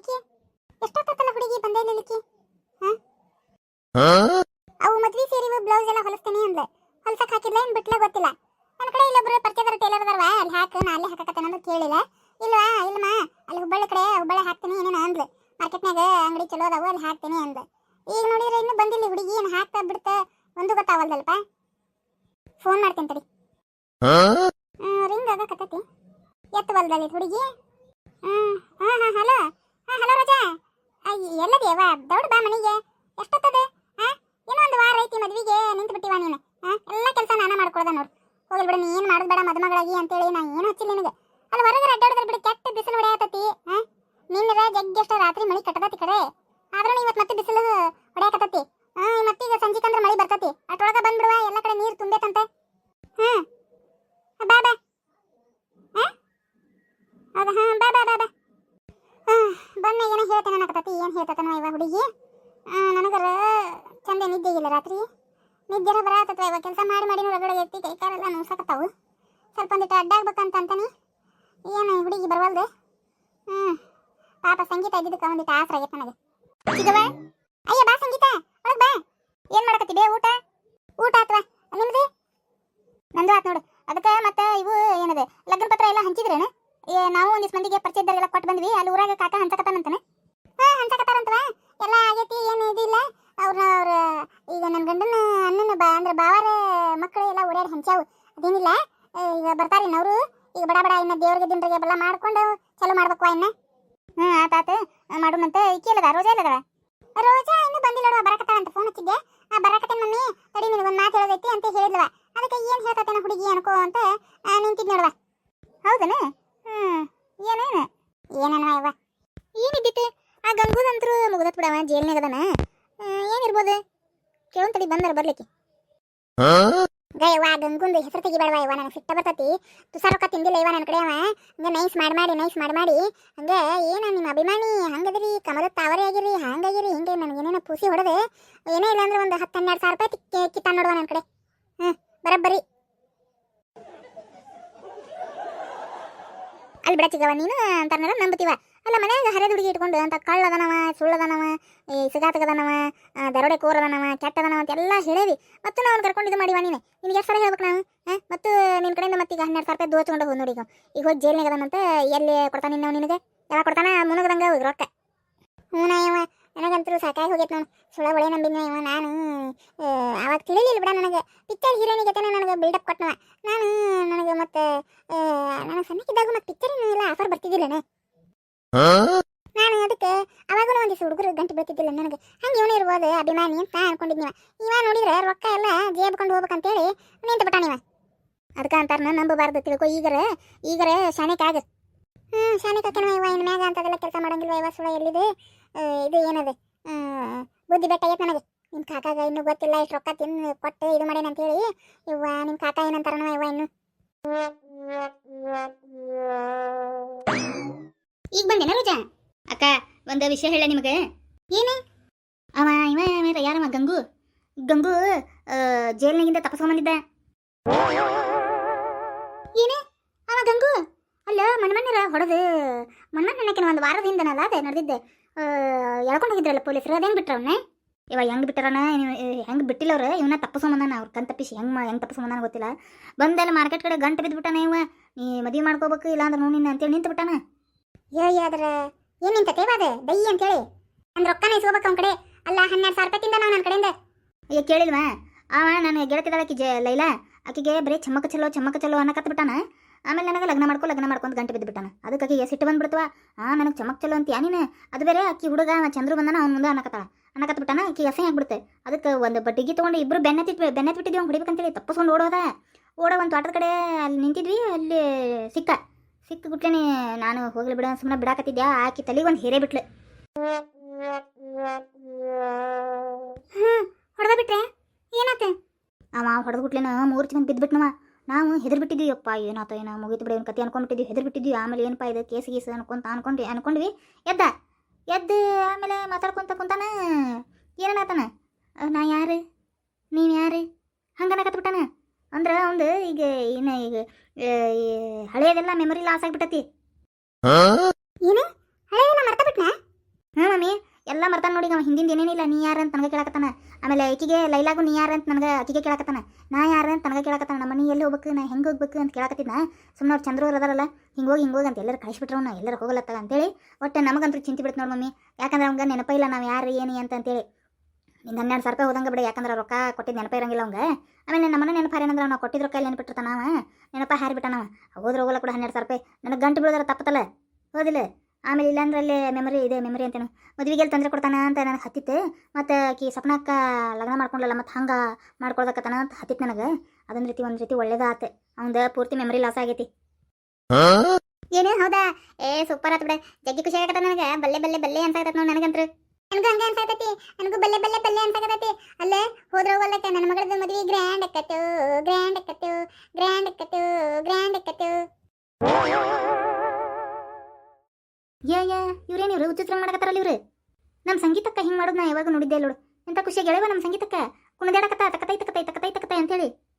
ಈಕಿ ಎಷ್ಟೊತ್ತಲ್ಲ ಹುಡುಗಿ ಬಂದೇ ಇಲ್ಲಿಕ್ಕೆ ಹಾ? ಅವು ಮದ್ವಿ ಸೇರಿ ಬ್ಲೌಸ್ ಎಲ್ಲ ಹೊಲಿಸ್ತೇನೆ ಅಂದ್ಲೆ. ಹೊಲ್ಸಕ್ ಹಾಕಿಲ್ಲ ಏನ್ ಬಿಟ್ಲ ಗೊತ್ತಿಲ್ಲ. ನನ್ನ ಕಡೆ ಇಲ್ಲೊಬ್ರು ಪರಿಚಯದವ್ರು ಟೇಲರ್ ಅದಾರವ? ಅಲ್ಲಿ ಹಾಕು ನಾ ಅಲ್ಲೇ ಹಾಕಕತ್ತೇನೆ ಅಂತ ಕೇಳಿಲ್ಲ. ಇಲ್ವಾ ಇಲ್ಲಮ್ಮ ಅಲ್ಲಿ ಹುಬ್ಬಳ್ಳಿ ಕಡೆ ಹುಬ್ಬಳ್ಳಿ ಹಾಕ್ತೀನಿ ಏನೇನ ಅಂದ್ಲು. ಮಾರ್ಕೆಟ್ನಾಗ ಅಂಗಡಿ ಚಲೋ ಅದಾವು ಅಲ್ಲಿ ಹಾಕ್ತೀನಿ ಅಂದ್ಲು. ಈಗ ನೋಡಿದ್ರೆ ಇನ್ನೂ ಬಂದಿಲ್ಲ ಹುಡುಗಿ ಏನು ಹಾಕ್ತಾ ಬಿಡ್ತ ಒಂದು ಗೊತ್ತಾವಲ್ದಲ್ಪ. ಫೋನ್ ಮಾಡ್ತೀನಿ ತಡಿ. ರಿಂಗ್ ಆಗಕತ್ತೈತಿ. ಎತ್ತವಲ್ದಲ್ಲಿ ಹುಡುಗಿ? ಹ್ಮ್ ಹಾ ಹಾ ಹಲೋ. ಹಲೋ ರಜಾ. ಎಲ್ಲದೇವ? ದೌಡ್ ಬಾ ಮನೆಗೆ. ಎಷ್ಟೊತ್ತದೆ? ಹಾ ಏನೋ ಒಂದು ವಾರ ಐತಿ ಮದ್ವಿಗೆ, ನಿಂತು ಬಿಟ್ಟಿವ ನೀನು. ಎಲ್ಲ ಕೆಲಸ ನಾನ ಮಾಡ್ಕೊಳ್ದೆ ನೋಡು. ಹೋಗ್ಲಿ ಬಿಡು, ನೀ ಏನು ಮಾಡೋದು ಬೇಡ ಮದುಮಗಳಾಗಿ ಅಂತೇಳಿ ನಾ ಏನು ಹಚ್ಚಿಲ್ಲ ನಿನಗೆ. ಅಲ್ಲಿ ಹೊರಗೆ ಅಡ್ಡಾಡಿದ್ರೆ ಬಿಡು, ಕೆಟ್ಟ ಬಿಸಿಲು ಹೊಡೆಯತತಿ ಹಾ ನಿನ್ನರ ಜಗ್ಗೆಷ್ಟ ರಾತ್ರಿ ಮಳಿ ಕಟ್ಟದತಿ ಕಡೆ. ಆದ್ರೂ ಇವತ್ತು ಮತ್ತೆ ಬಿಸಿಲು ಹೊಡೆಯಕತ್ತತಿ ಹಾ ಮತ್ತೀಗ ಸಂಜಿಕ್ ಅಂದ್ರೆ ಮಳಿ ಬರ್ತತಿ. ಅಷ್ಟೊಳಗೆ ಬಂದ್ಬಿಡುವ, ಎಲ್ಲ ಕಡೆ ನೀರು ತುಂಬೈತಂತೆ ಹಾ ಬಾ ಬಾ. ಹಾ ಹೌದಾ? ಹಾ ಬಾ ಬಾ ಬಾ. ಬನ್ನ, ಏನೋ ಹೇಳ್ತಾನೆ ಅನ್ನಕತ್ತತಿ, ಏನು ಹೇಳ್ತಾನ ಇವ ಹುಡುಗಿ. ನನಗರ ಚಂದ ನಿದ್ದೆ ಇಲ್ಲ ರಾತ್ರಿ. ನಿದ್ದೆರ ಬರತ್ತ ಇವಾಗ ಕೆಲಸ ಮಾಡಿ ಮಾಡಿ ಒಳಗಡೆ ಎತ್ತಿ ಕೈ ಕಾಲೆಲ್ಲ ನೋಸಕತ್ತಾವು. ಸ್ವಲ್ಪ ಒಂದಿಟ್ಟು ಅಡ್ಡಾಗ್ಬೇಕಂತ ಅಂತಾನೆ. ಏನು ಹುಡುಗಿ ಬರವಲ್ದು? ಹ್ಞೂ ಪಾಪ ಸಂಗೀತ ಇದ್ದಿದ್ದಕ್ಕೆ ಒಂದಿಟ್ಟು ಆಸರ ಆಗೈತೆ ನನಗೆ. ಅಯ್ಯ, ಬಾ ಸಂಗೀತ, ಒಳಗೆ ಬಾ. ಏನು ಮಾಡಕತ್ತಿ ಬೇ ಊಟ? ಊಟ ಆತ್ವಾ? ನಿಮ್ದು? ನಂದು ಆತ್ ನೋಡು. ಅದಕ್ಕೆ ಮತ್ತೆ ಇವು ಏನದೆ ಲಗ್ನ ಪತ್ರ ಎಲ್ಲ ಹಂಚಿದ್ರೇನು? ಏ, ನಾವು ಒಂದಿಷ್ಟು ಮಂದಿಗೆ ಪರಿಚಯದವರೆಲ್ಲ ಕೊಟ್ಟು ಬಂದ್ವಿ. ಅಲ್ಲಿ ಊರಾಗ ಕಾಕ ಹಂಚಕತ್ತಾನಂತಾನೆ ಹಾ ಹಂಚಕತ್ತಾರಂತವ ಎಲ್ಲ ಆಗೈತಿ, ಏನು ಇದಿಲ್ಲ ಅವ್ರ ಅವ್ರ, ಈಗ ನನ್ನ ಗಂಡನ ಅಣ್ಣನ ಬಾ, ಅಂದ್ರೆ ಬಾವಾರ ಮಕ್ಕಳು ಎಲ್ಲ ಓಡಾಡಿ ಹಂಚಾವು ಅದೇನಿಲ್ಲ. ಈಗ ಬರ್ತಾರೆ ಅವರು ಈಗ ಬಡ ಬಡ, ಇನ್ನ ದೇವ್ರಿಗೆ ದಿನರಿಗೆ ಬೆಲ್ಲ ಮಾಡ್ಕೊಂಡು ಚಲೋ ಮಾಡ್ಬೇಕು ಇನ್ನ. ಹ್ಞೂ ಆತ ಮಾಡೋಣಂತ ಮಾಡೋಣಂತೆ ಇಲ್ಲದ ರೋಜಾ ಇಲ್ಲದ ರೋಜಾ ಇನ್ನೂ ಬಂದಿಲ್ಲ ನೋಡುವ ಅಂತ ಫೋನ್ ಹಚ್ಚಿದ್ದೆ. ಆ ಬರಕತ್ತೇನೆ ಮಮ್ಮಿ. ತಡಿ ನಿನಗೆ ಒಂದು ಮಾತು ಹೇಳೋದೈತಿ ಅಂತ ಹೇಳಿದ್ಲವ ಅದಕ್ಕೆ ಏನು ಹೇಳ್ತತೇನ ಹುಡುಗಿ ಅನ್ಕೋ ಅಂತ ನಿಂತಿದ್ ನೋಡುವ ಹೌದನ? ಏನೇನು ಏನನ ಯವ್ವ ಏನಿದ್ದಿತ್ತು? ಆ ಗಂಗುದಂತ್ರು ಮುಗ್ದತ್ ಬಿಡವ ಜೇಲ್ನಾಗದನ ಏನಿರ್ಬೋದು? ಕೇಳೋನ್ ತಡಿ ಬಂದಾರ ಬರ್ಲಿಕ್ಕೆ. ಗಯವ್ವ ಗಂಗುಂದು ಹೆಸರು ತೆಗಿಬೇಡವ ಇವ ನನಗೆ ಸಿಟ್ಟ ಬರ್ತತಿ. ತುಸಾರ ರೊಕ್ಕ ತಿಂದಿಲ್ಲ ಇವ ನನ್ನ ಕಡೆ ಅವ. ಹಂಗೆ ನೈಸ್ ಮಾಡಿ ಮಾಡಿ ನೈಸ್ ಮಾಡಿ ಮಾಡಿ. ಹಂಗೆ ಏನ ನಿಮ್ಮ ಅಭಿಮಾನಿ ಹಂಗದಿರಿ ಕಮಲ ತಾವರೆ ಆಗಿರಿ ಹಂಗಾಗಿರಿ ಹಿಂಗೆ ನನಗೆ ಏನೇನೋ ಪೂಸಿ ಹೊಡೆದು. ಏನೇ ಇಲ್ಲ ಅಂದ್ರೆ ಒಂದು ಹತ್ತು ಹನ್ನೆರಡು ಸಾವಿರ ರೂಪಾಯಿ ಕಿತ್ತ ನೋಡುವ ನನ್ನ ಕಡೆ. ಹ್ಞೂ ಬರಬ್ಬರಿ ಅಲ್ಲಿ ಬಿಡ ಚಿಕ್ಕವ ನೀನು ಅಂತಾರ ನಂಬುತ್ತೀವ ಅಲ್ಲ, ಮನ್ಯಾಗ ಹರಿದ ಹುಡುಗಿ ಇಟ್ಕೊಂಡು, ಅಂತ ಕಳ್ಳದನವ, ಸುಳ್ಳದನವ, ಈ ಸಿಗಾತಗದನವ ದರೋಡೆ ಕೋರದನವ, ಕೆಟ್ಟದನವ ಅಂತೆಲ್ಲ ಹೇಳೇವಿ. ಮತ್ತು ನಾವು ಅವ್ನು ಕರ್ಕೊಂಡು ಇದು ಮಾಡಿವ ನೀನು? ನಿನಗೆ ಎಷ್ಟು ಸಲ ಹೇಳ್ಬೇಕು ನಾವು? ಮತ್ತು ನಿನ್ನ ಕಡೆಯಿಂದ ಮತ್ತೆ ಈಗ ಹನ್ನೆರಡು ಸಾವಿರ ರೂಪಾಯಿ ದೋಚ್ಕೊಂಡು ಹೋಗಿ ನೋಡಿ ಈಗ. ಈಗ ಹೋಗಿ ಜೈಲ್ನಾಗ ಅಂತ ಎಲ್ಲಿ ಕೊಡ್ತಾನೆ ನಾವು ನಿನಗೆ ಯಾವಾಗ ಕೊಡ್ತಾನ? ಮುನಗದಂಗ ಹೋಗಿ ರೊಕ್ಕ. ಹ್ಞೂ ನನಗಂತೂ ಸಾಕಾಗಿ ಹೋಗೈತೆ ನಾನು ಸುಳ್ಳ ಒಳ್ಳೆ ನಂಬಿದ್ನ ನಾನು ಅವಾಗ ತಿಳಿಲಿಲ್ಲ ಬಿಡ ನನಗೆ. ಪಿಕ್ಚರ್ ಹೀರೋನಿಗೆ ನನಗೆ ಬಿಲ್ಡಪ್ ಕೊಟ್ಟನವ ನಾನು, ನನಗೆ ಮತ್ತೆ ನನಗೆ ಸಣ್ಣಕ್ಕಿದ್ದಾಗ ಮತ್ತೆ ಪಿಕ್ಚರ್ ಎಲ್ಲ ಆಫರ್ ಬರ್ತಿದ್ದಿಲ್ಲನೆ. ನಾನು ಅದಕ್ಕೆ ಅವಾಗೂ ಒಂದಿಷ್ಟು ಹುಡುಗರು ಗಂಟು ಬೀಳ್ತಿದ್ದಿಲ್ಲ ನನಗೆ. ಹಂಗೆ ಇವನು ಇರ್ಬೋದು ಅಭಿಮಾನಿ ಅಂತ ಅನ್ಕೊಂಡಿದ್ನಿವ ಇವ. ನೋಡಿದ್ರೆ ರೊಕ್ಕ ಎಲ್ಲ ಜೇಬ್ಕೊಂಡು ಹೋಗ್ಬೇಕಂತೇಳಿ ನಿಂತು ಬಿಟ್ಟ ನೀವ ಅದಕ್ಕೆ ನಾನು ನಂಬಬಾರ್ದು ತಿಳ್ಕೊ ಈಗರ ಈಗರ ಶಾನೆಕಾಗ ಹ್ಞೂ ಶಾಣಿಕ ಹಾಕ್ಯಾನವ ಇವ ಇನ್ನು ಮ್ಯಾಗ ಅಂತದೆಲ್ಲ ಕೆಲಸ ಮಾಡಂಗಿಲ್ವ ಇವ ಸುಳ ಎಲ್ಲಿದೆ? ಇದು ಏನದೆ? ಬುದ್ಧಿ ಬೆಟ್ಟಾಗೈತೆ ನನಗೆ. ನಿಮ್ಮ ಕಾಕಾಗ ಇನ್ನೂ ಗೊತ್ತಿಲ್ಲ ಇಷ್ಟು ರೊಕ್ಕ ತಿಂದು ಕೊಟ್ಟು ಇದು ಮಾಡೇನಂತೇಳಿ. ಇವ್ವ ನಿಮ್ಮ ಕಾಕ ಏನಂತಾರನೋ ಇವ ಇನ್ನು? ಈಗ ಬಂದೇನ ರೋಜಾ. ಅಕ್ಕ, ಒಂದು ವಿಷಯ ಹೇಳ ನಿಮಗೆ. ಏನು? ಅವ, ಇವ ಇವ ಯಾರವ? ಗಂಗು. ಗಂಗು ಜೈಲ್ನಾಗಿಂದ ತಪ್ಪಿಸ್ಕೊಂಬಂದಿದ್ದ ಏನು? ಅವ ಗಂಗು? ಅಲ್ಲ ಮಣ್ಮಣ್ಣರ ಹೊಡೆದು ಮಣ್ಮಣ್ಣನಕ್ಕೆ ಒಂದು ವಾರದ ಹಿಂದನಲ್ಲ ಅದೇ, ನಡೆದಿದ್ದೆ. ಎಳ್ಕೊಂಡು ಹೋಗಿದ್ರಲ್ಲ ಪೊಲೀಸರು, ಅದೇನು ಬಿಟ್ರ ಅವನ್ನ ಇವ ಹೆಂಗೆ ಬಿಟ್ಟಾರನ? ಹೆಂಗೆ ಬಿಟ್ಟಿಲ್ಲ ಅವ್ರು? ಇವನ್ನ ತಪ್ಪಿಸ್ಕೊಂಬಂದಾನ ಅವ್ರ ಕಣ್ ತಪ್ಪಿಸಿ. ಹೆಂಗೆ ಮಾ- ಹೆಂಗೆ ತಪ್ಪಿಸ್ಕೊಂಬಂದಾನ ಗೊತ್ತಿಲ್ಲ. ಬಂದೆಲ್ಲ ಮಾರ್ಕೆಟ್ ಕಡೆ ಗಂಟು ಬಿದ್ದುಬಿಟ್ಟಾನ ಇವ. ನೀ ಮದುವೆ ಮಾಡ್ಕೋಬೇಕು ಇಲ್ಲ ನೋಡಿನ ನೋಡಿ ಅಂತೇಳಿ ನಿಂತು ಬಿಟ್ಟಾನ ಅದ್ರ ಏನು ನಿಂತ ತೇವಾದ? ದೈ ಅಂತೇಳಿ. ನನ್ನ ರೊಕ್ಕನ ಇಸ್ಕೋಬೇಕು ಅವ್ನ ಕಡೆ. ಅಲ್ಲ ಹನ್ನೆರಡು ಸಾವಿರ ರೂಪಾಯಿ ತಿಂದ ನಾವು ನನ್ನ ಕಡೆಯಿಂದ. ಅಯ್ಯ ಕೇಳಿಲ್ವಾ? ಅವ ನಾನು ಗೆಳತಿದ್ದಾಳೆ ಆಕಿ ಜ ಲೈಲಾ. ಆಕಿಗೆ ಬರೀ ಚಮ್ಮಕ ಚಲೋ ಚಮ್ಮಕ ಚಲೋ ಅನ್ನಕತ್ ಬಿಟ್ಟಾನ ಆಮೇಲೆ ನನಗೆ ಲಗ್ನ ಮಾಡ್ಕೊ ಲಗ್ನ ಮಾಡ್ಕೊಂಡು ಗಂಟೆ ಬಿದ್ದು ಬಿಟ್ಟಾನ ಅದಕ್ಕೆ ಆಕಿಗೆ ಸಿಟ್ಟು ಬಂದ್ಬಿಡ್ತವ. ಆ ನನಗೆ ಚಮಕ್ ಚಲೋ ಅಂತೀಯ ನೀನು? ಅದು ಬೇರೆ ಆಕಿ ಹುಡುಗ ಚಂದ್ರ ಚಂದ್ರು ಬಂದನ ಅವ್ನ ಮುಂದೆ ಅನ್ನಕತ್ತಾಳ ಅನ್ನಕತ್ ಬಿಟ್ಟಾನ ಆಕಿ ಎಸೆ ಆಗ್ಬಿಡುತ್ತೆ. ಅದಕ್ಕೆ ಒಂದು ಬಟ್ಟಿಗೆ ತೊಗೊಂಡು ಇಬ್ಬರು ಬೆನ್ನತ್ತಿ ಬೆನ್ನತ್ತಿ ಬಿಟ್ಟಿದ್ವಿ ಅವ್ನು ಹೊಡಿಬೇಕಂತೇಳಿ ತಪ್ಪಿಸ್ಕೊಂಡು ಓಡೋದ. ಓಡೋ ಒಂದು ತೋಟದ ಕಡೆ ಅಲ್ಲಿ ನಿಂತಿದ್ವಿ, ಅಲ್ಲಿ ಸಿಕ್ಕ ಸಿಕ್ಕ ನಾನು ಹೋಗ್ಲಿ ಬಿಡೋ ಸುಮ್ಮನೆ ಬಿಡಾಕತ್ತಿದ್ಯಾ? ಆಕಿ ತಲೆಗೆ ಒಂದು ಹೀರೆ ಬಿಟ್ಲು. ಹೊಡೆದ ಬಿಟ್ರೆ? ಏನತ್ತೆ ಅವ ಹೊಡೆದು ಬಿಟ್ಲೇನ ಮೂರು ಮಂದಿ ಬಿದ್ದುಬಿಟ್ನವ ನಾವು ಹೆದರ್ಬಿಟ್ಟಿದ್ವಿ ಅಪ್ಪ ಏನಾತ, ಏನೋ ಮುಗಿತು ಬಿಡಿ ಕತೆ ಅನ್ಕೊಂಡ್ಬಿಟ್ಟಿದ್ವಿ, ಹೆದರ್ಬಿಟ್ಟಿದ್ವಿ. ಆಮೇಲೆ ಏನಪ್ಪ ಇದು, ಕೇಸ್ ಗೀಸ್ ಅನ್ಕೊಂತ ಅನ್ಕೊಂಡ್ವಿ ಅನ್ಕೊಂಡ್ವಿ. ಎದ್ದ. ಎದ್ದು ಆಮೇಲೆ ಮಾತಾಡ್ಕೊಂತ ಕುಂತಾನ? ಏನಾತನ ನಾ ಯಾರು? ನೀನು ಯಾರು? ಹಂಗನ ಬಿಟ್ಟಾನ? ಅಂದ್ರೆ ಅವಂದು ಈಗ ಇನ್ನು ಈಗ ಹಳೆಯದೆಲ್ಲ ಮೆಮೊರಿ ಲಾಸ್ ಆಗಿಬಿಟ್ಟತಿ. ಏನು ಹಳೆಯೆಲ್ಲ ಮರ್ತ ಬಿಟ್ನ ಹ್ಞೂ ಮಮ್ಮಿ ಎಲ್ಲ ಮರ್ತಾನ ನೋಡಿ ಅವ ಹಿಂದಿಂದ ಏನೇನಿಲ್ಲ ನೀ ಯಾರು ಅಂತ ನನಗೆ ಕೇಳಕತ್ತಾನ. ಆಮೇಲೆ ಆಕಿಗೆ ಲೈಲಾಗು ನೀ ಯಾರು ಅಂತ ನನಗೆ ಆಕಿಗೆ ಕೇಳಕತ್ತಾನ. ನಾ ಯಾರು ಅಂತ ನನಗೆ ಕೇಳಕತ್ತಾನ. ನಮ್ಮ ಮನೆ ಎಲ್ಲಿ ಹೋಗ್ಬೇಕು, ನಾ ಹೆಂಗೆ ಹೋಗ್ಬೇಕು ಅಂತ ಕೇಳಕತ್ತಿದ್ನ. ಸುಮ್ಮನೆ ಅವ್ರು ಚಂದ್ರ ಅದಾರಲ್ಲ ಹಿಂಗೆ ಹೋಗಿ ಹಿಂಗೆ ಹೋಗಿ ಅಂತ ಎಲ್ಲರೂ ಕಳಿಸ್ಬಿಟ್ರವ್ನ ಎಲ್ಲರೂ ಹೋಗಲತ್ತಾಗ ಅಂತೇಳಿ ಒಟ್ಟು ನಮಗಂತೂ ಚಿಂತೆ ಬಿಡ್ತು ನೋಡಿ ಮಮ್ಮಿ. ಯಾಕಂದ್ರೆ ಅವ್ಗೆ ನೆನಪ ಇಲ್ಲ ನಾವು ಯಾರು, ಏನು ಅಂತ ಅಂತೇಳಿ. ನಿಂದು ಹನ್ನೆರಡು ಸಾವಿರ ರೂಪಾಯಿ ಹೋದಂಗೆ ಬಿಡಿ, ಯಾಕಂದ್ರೆ ರೊಕ್ಕ ಕೊಟ್ಟಿದ್ದು ನೆನಪ ಇರಂಗಿಲ್ಲ ಅವಂಗೆ. ಆಮೇಲೆ ನಮ್ಮನೆ ನೆನಪು ಹಾರೇನಂದ್ರೆ ನಾವು ಕೊಟ್ಟಿದ್ದ ರೊಕ್ಕ ನೆನಪಿಟ್ಟಿರ್ತಾನ ಅವ? ನೆನಪ ಹಾರಿಬಿಟ್ಟ ನಾವು ಹೋದ್ರೆ ಹೋಗಲ್ಲ ಕೂಡ ಹನ್ನೆರಡು ಸಾವಿರ ರೂಪಾಯಿ. ನನಗೆ ಗಂಟು ಬೀಳೋದ್ರ ತಪ್ಪತ್ತಲ್ಲ? ಹೋದಿಲ್ಲ? ಆಮೇಲೆ ಇಲ್ಲಾಂದ್ರೆ ಅಲ್ಲಿ ಮೆಮರಿ ಇದೆ ಮೆಮೊರಿ ಅಂತೇನು. ಮದುವೆಗೆ ತೊಂದರೆ ಕೊಡ್ತಾನ ಅಂತ ನನಗೆ ಹತ್ತಿತ್ತೆ ಮತ್ತು ಆಕಿ ಸಪ್ನಕ್ಕ ಲಗ್ನ ಮಾಡ್ಕೊಂಡಲ್ಲ ಮತ್ತು ಹಂಗೆ ಮಾಡ್ಕೊಳ್ದಕ್ಕತ್ತಾನ ಅಂತ ಹತ್ತಿತ್ತು ನನಗೆ. ಅದೊಂದು ರೀತಿ, ಒಂದು ರೀತಿ ಒಳ್ಳೇದಾತ. ಅವಂದ ಪೂರ್ತಿ ಮೆಮೊರಿ ಲಾಸ್ ಆಗೈತಿ. ಏನೇ ಹೌದಾ? ಏ ಸೂಪರ್ ಆತ್ ಬಿಡ. ಜಗ್ಗಿ ಖುಷಿ ಆಗತ್ತ ನನಗೆ. ಬಲ್ಲೆ ಬಲ್ಲೆ ಬಲ್ಲೆ ಅನ್ಸಾಕತ್ತ ನೋಡಿ ನನಗಂತ್ರ. ನನಗೂ ಹಂಗೆ ಅನ್ಸಾಕತ್ತೈತಿ. ನನಗೂ ಬಲ್ಲೆ ಬಲ್ಲೆ ಬಲ್ಲೆ ಅನ್ಸಾಕತ್ತೈತಿ. ಅಲ್ಲೇ ಹೋದ್ರೆ ಹೋಗಲ್ಲಕ್ಕ ನನ್ನ ಮಗಳದ್ದು ಮದುವೆ ಗ್ರ್ಯಾಂಡ್ ಅಕ್ಕತ್ತು. ಹಿಂಗೆ ಮಾಡೋದು ನಾ ಯಾವಾಗ ನೋಡಿದ್ದೆ ನೋಡು. ಎಂತ ಖುಷಿ ಗೆಳೆವ ನಮ್ಮ ಸಂಗೀತಕ್ಕೆ? ಕುಣದಾಡಕತ್ತ, ತಕತೈ ತಕತೈ ತಕತೈ ತಕತೈ ಅಂತೇಳಿ.